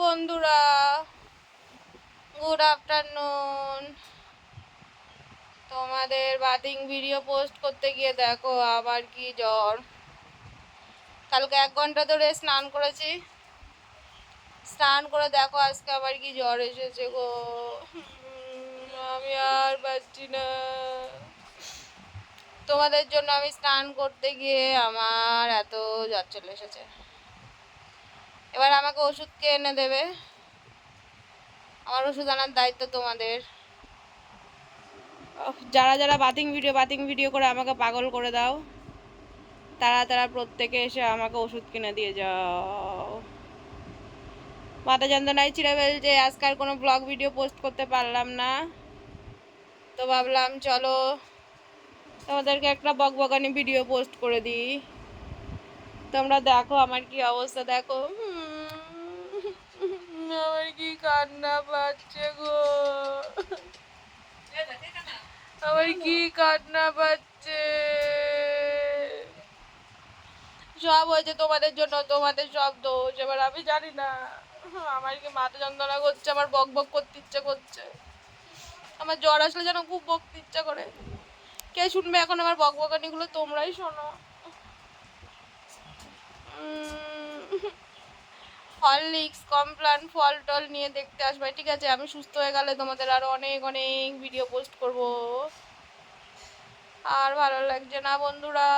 বন্ধুরা। Good afternoon তোমাদের bathing video post করতে গিয়ে দেখো, আবার কি জ্বর। কালকে এক ঘণ্টা ধরে স্নান করেছি। স্নান করে দেখো আজকে আবার কি জ্বর এসেছে গো। আমি আর পারছি না। তোমাদের জন্য আমি স্নান করতে গিয়ে আমার এত জ্বর চলে এসেছে। আমাকে ওষুধ কে এনে দেবে? আমার ওষুধ আনার দায়িত্ব তোমাদের। যারা যারা বাতিং ভিডিও বাতিং ভিডিও করে আমাকে পাগল করে দাও, তারা তারা প্রত্যেকে এসে আমাকে ওষুধ কিনে দিয়ে যাও। মাথা যন্ত্রণায় ছিঁড়ে ফেলছে আজকে আর কোনো ব্লগ ভিডিও পোস্ট করতে পারলাম না। তো ভাবলাম, চলো তোমাদেরকে একটা বকবকানি ভিডিও পোস্ট করে দিই। তোমরা দেখো আমার কি অবস্থা, দেখো কান্না পাচ্ছে গো। আমার কি কান্না পাচ্ছে? সব হয়েছে তোমাদের জন্য তোমাদের সব দোষ। এবার আমি জানি না আমার কি মাথা যন্ত্রণা করছে আমার বক বক করতে ইচ্ছে করছে। আমার জ্বর আসলে যেন খুব বকতে ইচ্ছা করে। কে শুনবে এখন আমার বক বকানিগুলো তোমরাই শোনো। হরলিক্স কমপ্লান ফল টল নিয়ে দেখতে আসবে। ঠিক আছে, আমি সুস্থ হয়ে গেলে তোমাদের আরও অনেক অনেক ভিডিও পোস্ট করব। আর ভালো লাগছে না বন্ধুরা।